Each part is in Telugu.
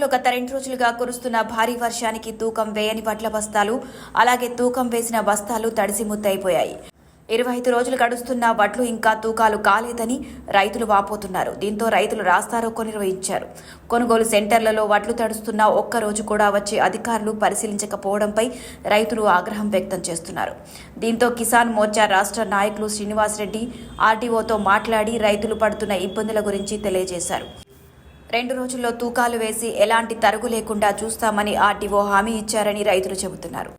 రాష్ట్రంలో గత రెండు రోజులుగా కురుస్తున్న భారీ వర్షానికి తూకం వేయని వడ్ల బస్తాలు అలాగే తూకం వేసిన బస్తాలు తడిసి ముద్దయిపోయాయి ఇరవై ఐదు రోజులు గడుస్తున్న వడ్లు ఇంకా తూకాలు కాలేదని రైతులు వాపోతున్నారు దీంతో రైతులు రాస్తారోకో నిర్వహించారు కొనుగోలు సెంటర్లలో వడ్లు తడుస్తున్న ఒక్క రోజు కూడా వచ్చే అధికారులు పరిశీలించకపోవడంపై రైతులు ఆగ్రహం వ్యక్తం చేస్తున్నారు దీంతో కిసాన్ మోర్చా రాష్ట్ర నాయకులు శ్రీనివాసరెడ్డి ఆర్డీఓతో మాట్లాడి రైతులు పడుతున్న ఇబ్బందుల గురించి తెలియజేశారు రెండు రోజుల్లో తూకాలు వేసి ఎలాంటి తరుగు లేకుండా చూస్తామని ఆర్టీఓ హామీ ఇచ్చారని రైతులు చెబుతున్నారు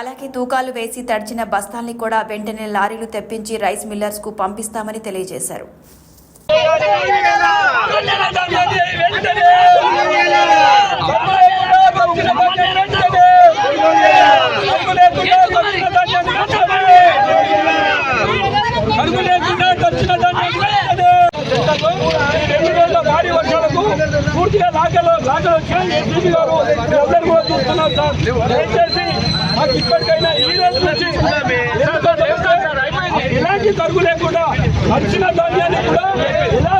అలాగే తూకాలు వేసి తడిచిన బస్తాల్ని కూడా వెంటనే లారీలు తెప్పించి రైస్ మిల్లర్స్కు పంపిస్తామని తెలియజేశారు పూర్తిగా లాకర్లో లాకర్ వచ్చింది ఏసీబీ గారు అందరు కూడా చూస్తున్నారు సార్ దయచేసి మాకు ఇప్పటికైనా ఈ రోజు నుంచి ఎలాంటి తరుగు లేకుండా వచ్చిన ధాన్యాన్ని కూడా ఎలా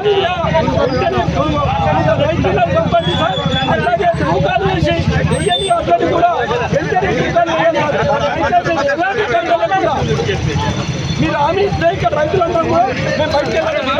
మీరు హామీ ఇస్తే ఇక్కడ రైతులందరూ కూడా మేము బయటకెళ్ళాలి